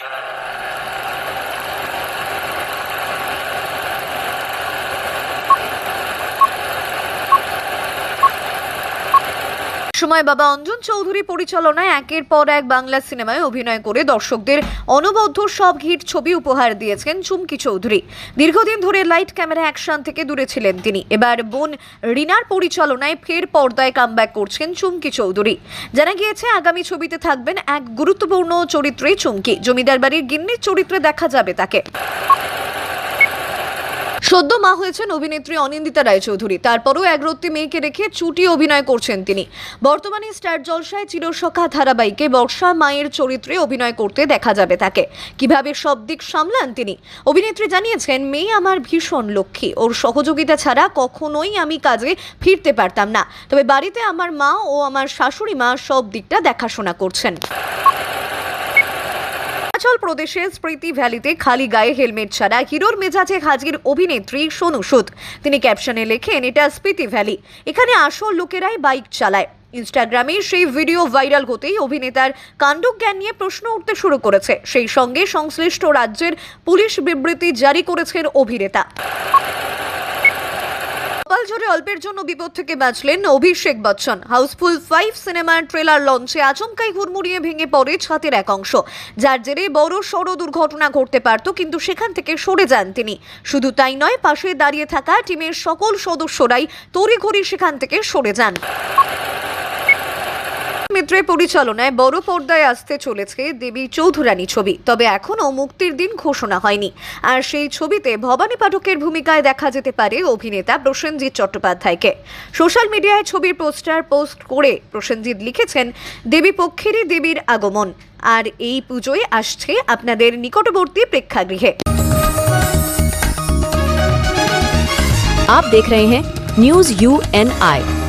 Uh... সময় বাবা অঞ্জন চৌধুরী পরিচালনায় একের পর এক বাংলা সিনেমায় অভিনয় করে দর্শকদের অনবদ্য সব হিট ছবি উপহার দিয়েছেন চুমকি চৌধুরী। দীর্ঘদিন ধরে লাইট ক্যামেরা অ্যাকশন থেকে দূরে ছিলেন তিনি। এবার বোন রিনার পরিচালনায় ফের পর্দায় কামব্যাক করছেন চুমকি চৌধুরী। জানা গিয়েছে, আগামী ছবিতে থাকবেন এক গুরুত্বপূর্ণ চরিত্রে চুমকি। জমিদার বাড়ির গিন্নির চরিত্রে দেখা যাবে তাকে। সদ্য মা হয়েছেন অভিনেত্রী অনিন্দিতা রায়চৌধুরী। তারপরও একরত্তি মেয়েকে রেখে চুটি অভিনয় করছেন তিনি। বর্তমানে স্টার জলসায় চিরসখা ধারাবাহিকে বর্ষা মায়ের চরিত্রে অভিনয় করতে দেখা যাবে তাকে। কীভাবে সব দিক সামলান তিনি? অভিনেত্রী জানিয়েছেন, মেয়ে আমার ভীষণ লক্ষ্মী। ওর সহযোগিতা ছাড়া কখনোই আমি কাজে ফিরতে পারতাম না। তবে বাড়িতে আমার মা ও আমার শাশুড়ি মা সব দিকটা দেখাশোনা করছেন। হিমাচল প্রদেশের স্মৃতি ভ্যালিতে খালি গায়ে হেলমেট ছাড়া হিরোর মেজাজে হাজির অভিনেত্রী সোনু সুদ। তিনি ক্যাপশনে লেখেন, এটা স্মৃতি ভ্যালি। এখানে আসল লোকেরাই বাইক চালায়। ইনস্টাগ্রামে সেই ভিডিও ভাইরাল হতেই অভিনেতার কাণ্ডজ্ঞান নিয়ে প্রশ্ন উঠতে শুরু করেছে। সেই সঙ্গে সংশ্লিষ্ট রাজ্যের পুলিশ বিবৃতি জারি করেছেন অভিনেতা। কপাল জোরে অল্পের জন্য বিপদ থেকে বাঁচলেন অভিষেক বচ্চন। হাউসফুল ফাইভ সিনেমার ট্রেলার লঞ্চে আচমকাই হুড়মুড়িয়ে ভেঙে পড়ে ছাতের এক অংশ। যার জেরে বড় সড় দুর্ঘটনা ঘটতে পারত, কিন্তু সেখান থেকে সরে যান তিনি। শুধু তাই নয়, পাশে দাঁড়িয়ে থাকা টিমের সকল সদস্যরাই তড়িঘড়ি সেখান থেকে সরে যান। মিত্রের পরিচালনায় বড় পর্দায় আসতে চলেছে দেবী চৌধুরানী ছবি তবে এখনও মুক্তির দিন ঘোষণা হয়নি আর সেই ছবিতে ভবানী পাঠকের ভূমিকায় দেখা যেতে পারে অভিনেতা প্রসেনজিৎ চট্টোপাধ্যায়কে সোশ্যাল মিডিয়ায় ছবির পোস্টার পোস্ট করে প্রসেনজিৎ লিখেছেন দেবী পক্ষেরই দেবীর আগমন আর এই পুজোয় আসছে আপনাদের নিকটবর্তী প্রেক্ষাগৃহে आप देख रहे हैं न्यूज यू एन आई